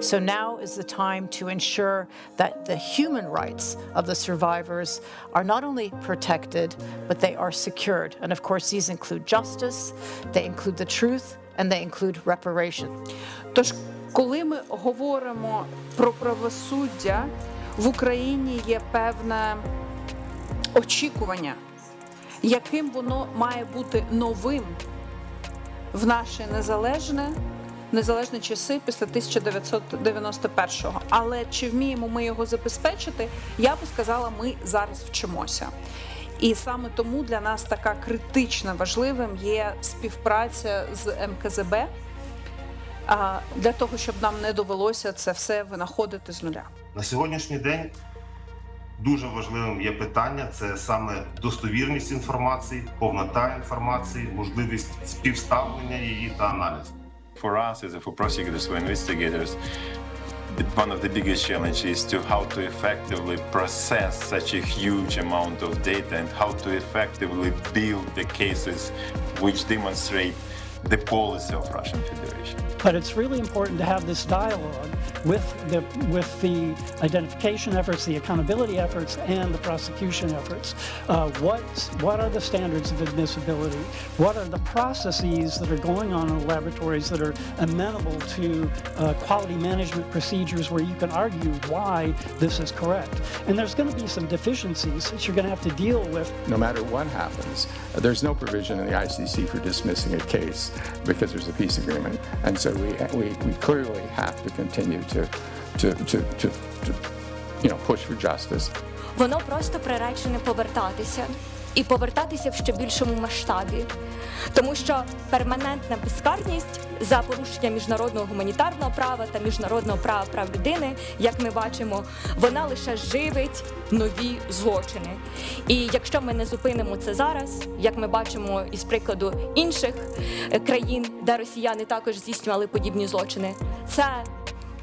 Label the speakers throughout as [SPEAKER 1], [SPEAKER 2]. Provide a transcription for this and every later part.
[SPEAKER 1] So now is the time to ensure that the human rights of the survivors are not only protected, but they are secured. And of course, these include justice, they include the truth, and they include reparation.
[SPEAKER 2] Тож, коли ми говоримо про правосуддя, в Україні є певне очікування, яким воно має бути новим в наше незалежне. Незалежні часи після 1991-го. Але чи вміємо ми його забезпечити? Я би сказала, ми зараз вчимося. І саме тому для нас така критично важливим є співпраця з МКЗБ для того, щоб нам не довелося це все винаходити з нуля.
[SPEAKER 3] На сьогоднішній день дуже важливим є питання: це саме достовірність інформації, повнота інформації, можливість співставлення її та аналізу.
[SPEAKER 4] For us, as for prosecutors, for investigators, one of the biggest challenges is to how to effectively process such a huge amount of data and how to effectively build the cases which demonstrate the policy of Russian Federation.
[SPEAKER 5] But it's really important to have this dialogue with the with the identification efforts, the accountability efforts, and the prosecution efforts. Uh, what what are the standards of admissibility? What are the processes that are going on in the laboratories that are amenable to uh, quality management procedures where you can argue why this is correct? And there's going to be some deficiencies that you're going to have to deal with
[SPEAKER 6] no matter what happens, there's no provision in the ICC for dismissing a case because there's a peace agreement. And so we, we, we clearly have to continue to, to, to, to, to you know, push for justice.
[SPEAKER 7] воно просто приречене повертатися І повертатися в ще більшому масштабі. Тому що перманентна безкарність за порушення міжнародного гуманітарного права та міжнародного права прав людини, як ми бачимо, вона лише живить нові злочини. І якщо ми не зупинимо це зараз, як ми бачимо із прикладу інших е, країн, де росіяни також здійснювали подібні злочини, це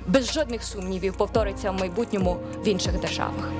[SPEAKER 7] без жодних сумнівів повториться в майбутньому в інших державах.